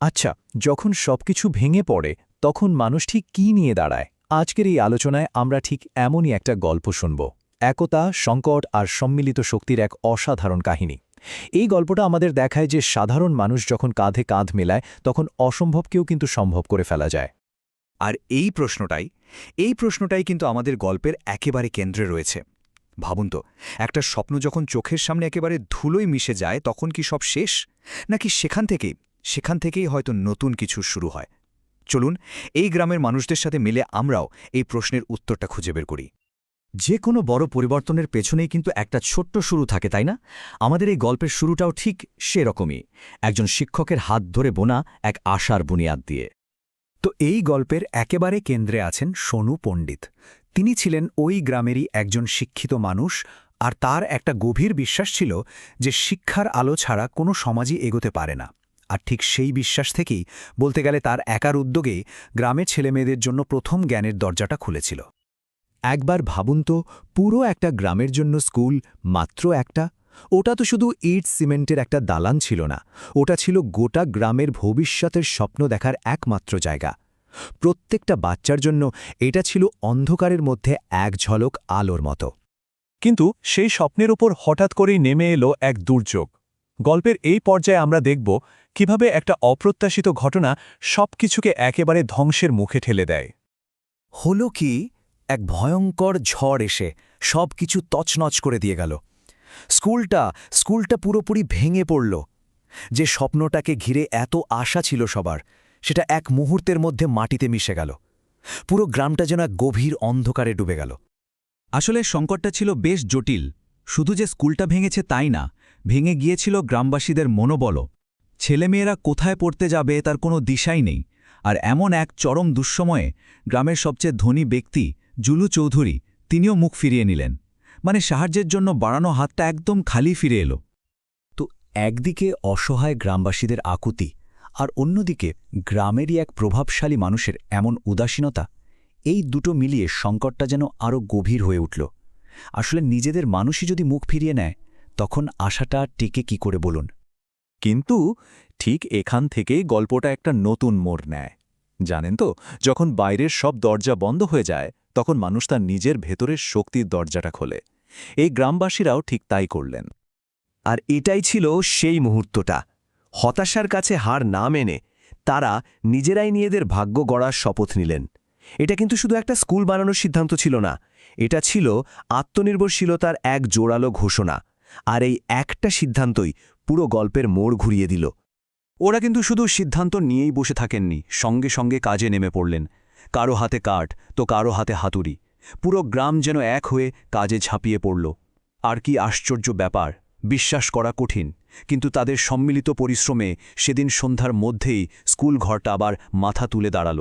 আচ্ছা যখন সবকিছু ভেঙে পড়ে, তখন মানুষ ঠিক কী নিয়ে দাঁড়ায়? আজকের এই আলোচনায় আমরা ঠিক এমনই একটা গল্প শুনব। একতা, সংকট আর সম্মিলিত শক্তির এক অসাধারণ কাহিনী। এই গল্পটা আমাদের দেখায় যে সাধারণ মানুষ যখন কাঁধে কাঁধ মেলায়, তখন অসম্ভবকেও কিন্তু সম্ভব করে ফেলা যায়। আর এই প্রশ্নটাই এই প্রশ্নটাই কিন্তু আমাদের গল্পের একেবারে কেন্দ্রে রয়েছে। ভাবুন তো, একটা স্বপ্ন যখন চোখের সামনে একেবারে ধুলোই মিশে যায়, তখন কি সব শেষ? নাকি সেখান থেকেই সেখান থেকেই হয়তো নতুন কিছু শুরু হয়। চলুন, এই গ্রামের মানুষদের সাথে মিলে আমরাও এই প্রশ্নের উত্তরটা খুঁজে বের করি। যে কোনো বড় পরিবর্তনের পেছনেই কিন্তু একটা ছোট্ট শুরু থাকে, তাই না? আমাদের এই গল্পের শুরুটাও ঠিক সেরকমই, একজন শিক্ষকের হাত ধরে বোনা এক আশার বুনিয়াদ দিয়ে। তো এই গল্পের একেবারে কেন্দ্রে আছেন সোনু পণ্ডিত। তিনি ছিলেন ওই গ্রামেরই একজন শিক্ষিত মানুষ, আর তার একটা গভীর বিশ্বাস ছিল যে শিক্ষার আলো ছাড়া কোনো সমাজই এগোতে পারে না। আর ঠিক সেই বিশ্বাস থেকেই বলতে গেলে তার একার উদ্যোগেই গ্রামের ছেলেমেয়েদের জন্য প্রথম জ্ঞানের দরজাটা খুলেছিল। একবার ভাবুন তো, পুরো একটা গ্রামের জন্য স্কুল মাত্র একটা? ওটা তো শুধু ইট সিমেন্টের একটা দালান ছিল না, ওটা ছিল গোটা গ্রামের ভবিষ্যতের স্বপ্ন দেখার একমাত্র জায়গা। প্রত্যেকটা বাচ্চার জন্য এটা ছিল অন্ধকারের মধ্যে এক ঝলক আলোর মতো। কিন্তু সেই স্বপ্নের ওপর হঠাৎ করেই নেমে এলো এক দুর্যোগ। গল্পের এই পর্যায়ে আমরা দেখব কীভাবে একটা অপ্রত্যাশিত ঘটনা সবকিছুকে একেবারে ধ্বংসের মুখে ঠেলে দেয়। হল কি এক ভয়ঙ্কর ঝড় এসে সব কিছু তছনছ করে দিয়ে গেল। স্কুলটা স্কুলটা পুরোপুরি ভেঙে পড়ল। যে স্বপ্নটাকে ঘিরে এত আশা ছিল সবার সেটা এক মুহূর্তের মধ্যে মাটিতে মিশে গেল। পুরো গ্রামটা যেন এক গভীর অন্ধকারে ডুবে গেল। আসলে সংকটটা ছিল বেশ জটিল। শুধু যে স্কুলটা ভেঙেছে তাই না ভেঙে গিয়েছিল গ্রামবাসীদের মনোবলও। ছেলেমেয়েরা কোথায় পড়তে যাবে তার কোনো দিশাই নেই। আর এমন এক চরম দুঃসময়ে গ্রামের সবচেয়ে ধনী ব্যক্তি জুলু চৌধুরী, তিনিও মুখ ফিরিয়ে নিলেন। মানে সাহায্যের জন্য বাড়ানো হাতটা একদম খালি ফিরে এলো। তো একদিকে অসহায় গ্রামবাসীদের আকুতি, আর অন্যদিকে গ্রামেরই এক প্রভাবশালী মানুষের এমন উদাসীনতা, এই দুটো মিলিয়ে সংকটটা যেন আরও গভীর হয়ে উঠল। আসলে নিজেদের মানুষই যদি মুখ ফিরিয়ে নেয় তখন আশাটা টেকে কি করে বলুন? কিন্তু ঠিক এখান থেকেই গল্পটা একটা নতুন মোড় নেয়। জানেন তো, যখন বাইরের সব দরজা বন্ধ হয়ে যায়, তখন মানুষ তার নিজের ভেতরের শক্তির দরজাটা খোলে। এই গ্রামবাসীরাও ঠিক তাই করলেন। আর এটাই ছিল সেই মুহূর্তটা। হতাশার কাছে হার না মেনে তারা নিজেরাই নিজেদের ভাগ্য গড়ার শপথ নিলেন। এটা কিন্তু শুধু একটা স্কুল বানানোর সিদ্ধান্ত ছিল না, এটা ছিল আত্মনির্ভরশীলতার এক জোরালো ঘোষণা। আর এই একটা সিদ্ধান্তই পুরো গল্পের মোড় ঘুরিয়ে দিল। ওরা কিন্তু শুধু সিদ্ধান্ত নিয়েই বসে থাকেননি, সঙ্গে সঙ্গে কাজে নেমে পড়লেন। কারও হাতে কাঠ, তো কারও হাতে হাতুড়ি। পুরো গ্রাম যেন এক হয়ে কাজে ঝাঁপিয়ে পড়ল। আর কি আশ্চর্য ব্যাপার, বিশ্বাস করা কঠিন। কিন্তু তাদের সম্মিলিত পরিশ্রমে সেদিন সন্ধ্যার মধ্যেই স্কুল ঘরটা আবার মাথা তুলে দাঁড়াল।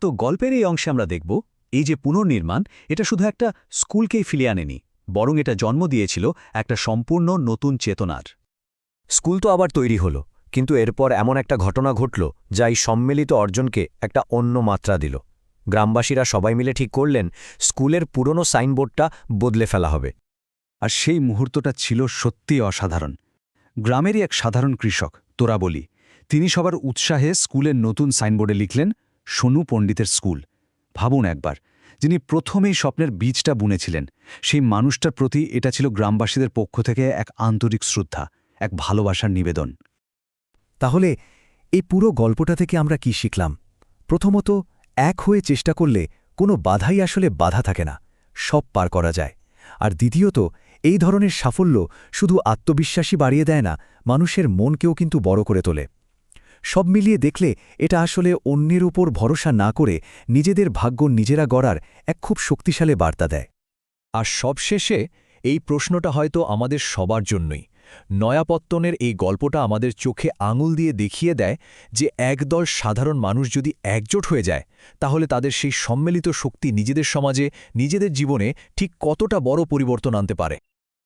তো গল্পের এই অংশে আমরা দেখব, এই যে পুনর্নির্মাণ, এটা শুধু একটা স্কুলকেই ফিরিয়ে আনেনি। বরং এটা জন্ম দিয়েছিল একটা সম্পূর্ণ নতুন চেতনার। স্কুল তো আবার তৈরি হলো, কিন্তু এরপর এমন একটা ঘটনা ঘটল যা এই সম্মিলিত অর্জনকে একটা অন্য মাত্রা দিল। গ্রামবাসীরা সবাই মিলে ঠিক করলেন, স্কুলের পুরনো সাইনবোর্ডটা বদলে ফেলা হবে। আর সেই মুহূর্তটা ছিল সত্যি অসাধারণ। গ্রামেরই এক সাধারণ কৃষক তোরা বলি তিনি সবার উৎসাহে স্কুলের নতুন সাইনবোর্ডে লিখলেন, সোনু পণ্ডিতের স্কুল। ভাবুন একবার যিনি প্রথমেই স্বপ্নের বীজটা বুনেছিলেন, সেই মানুষটার প্রতি এটা ছিল গ্রামবাসীদের পক্ষ থেকে এক আন্তরিক শ্রদ্ধা, এক ভালোবাসার নিবেদন। তাহলে এই পুরো গল্পটা থেকে আমরা কি শিখলাম? প্রথমত, এক হয়ে চেষ্টা করলে কোনো বাধাই আসলে বাধা থাকে না, সব পার করা যায়। আর দ্বিতীয়ত, এই ধরনের সাফল্য শুধু আত্মবিশ্বাসী বাড়িয়ে দেয় না, মানুষের মনকেও কিন্তু বড় করে তোলে। সব মিলিয়ে দেখলে এটা আসলে অন্যের উপর ভরসা না করে নিজেদের ভাগ্য নিজেরা গড়ার এক খুব শক্তিশালী বার্তা দেয়। আর সবশেষে এই প্রশ্নটা হয়তো আমাদের সবার জন্যই। নয়াপত্তনের এই গল্পটা আমাদের চোখে আঙুল দিয়ে দেখিয়ে দেয় যে একদল সাধারণ মানুষ যদি একজোট হয়ে যায়, তাহলে তাদের সেই সম্মিলিত শক্তি নিজেদের সমাজে, নিজেদের জীবনে ঠিক কতটা বড় পরিবর্তন আনতে পারে।